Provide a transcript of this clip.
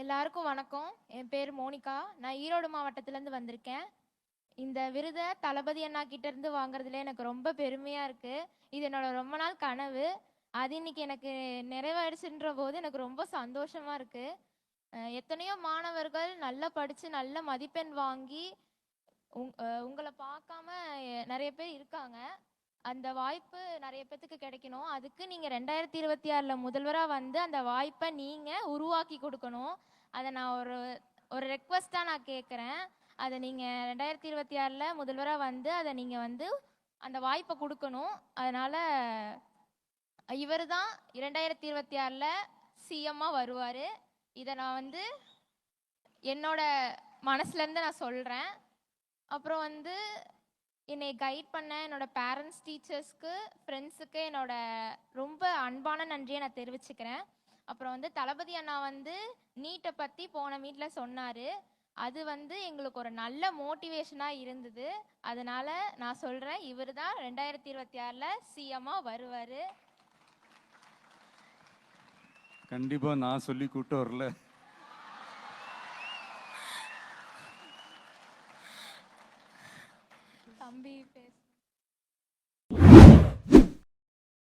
எல்லாருக்கும் வணக்கம். என் பேர் மோனிகா. நான் ஈரோடு மாவட்டத்திலேருந்து வந்திருக்கேன். இந்த விருதை தளபதி அண்ணா கிட்ட இருந்து வாங்குறதுல எனக்கு ரொம்ப பெருமையா இருக்கு. இது என்னோட ரொம்ப நாள் கனவு. அது இன்னைக்கு எனக்கு நிறைவேறுச்சுன்ற போது எனக்கு ரொம்ப சந்தோஷமா இருக்கு. எத்தனையோ மாணவர்கள் நல்லா படிச்சு நல்ல மதிப்பெண் வாங்கி உங் உங்களை பார்க்காம நிறைய பேர் இருக்காங்க. அந்த வாய்ப்பு நிறைய பேத்துக்கு கிடைக்கணும். அதுக்கு நீங்க ரெண்டாயிரத்தி இருபத்தி ஆறுல முதல்வரா வந்து அந்த வாய்ப்பை நீங்க உருவாக்கி கொடுக்கணும். அதை நான் ஒரு ஒரு ரெக்வஸ்டா நான் கேட்குறேன். அதை நீங்க ரெண்டாயிரத்தி இருபத்தி ஆறுல முதல்வரா வந்து அதை நீங்க வந்து அந்த வாய்ப்பை கொடுக்கணும். அதனால இவர் தான் இரண்டாயிரத்தி இருபத்தி ஆறில் சிஎம்மா வருவார். இதை நான் வந்து என்னோட மனசுலேருந்து நான் சொல்கிறேன் அப்புறம் வந்து என்னை கைட் பண்ண என்னோட பேரண்ட்ஸ் டீச்சர்ஸ்க்கு ஃப்ரெண்ட்ஸுக்கு என்னோட ரொம்ப அன்பான நன்றியை நான் தெரிவிச்சுக்கிறேன். அப்புறம் வந்து தளபதி அண்ணா வந்து நீட்டை பற்றி போன வீட்டில் சொன்னார். அது வந்து எங்களுக்கு ஒரு நல்ல மோட்டிவேஷனாக இருந்தது. அதனால நான் சொல்கிறேன் இவர் தான் ரெண்டாயிரத்தி இருபத்தி ஆறில் சிஎம்மாக வருவார். கண்டிப்பாக நான் சொல்லி கூட்டு வரல. हम भी फेस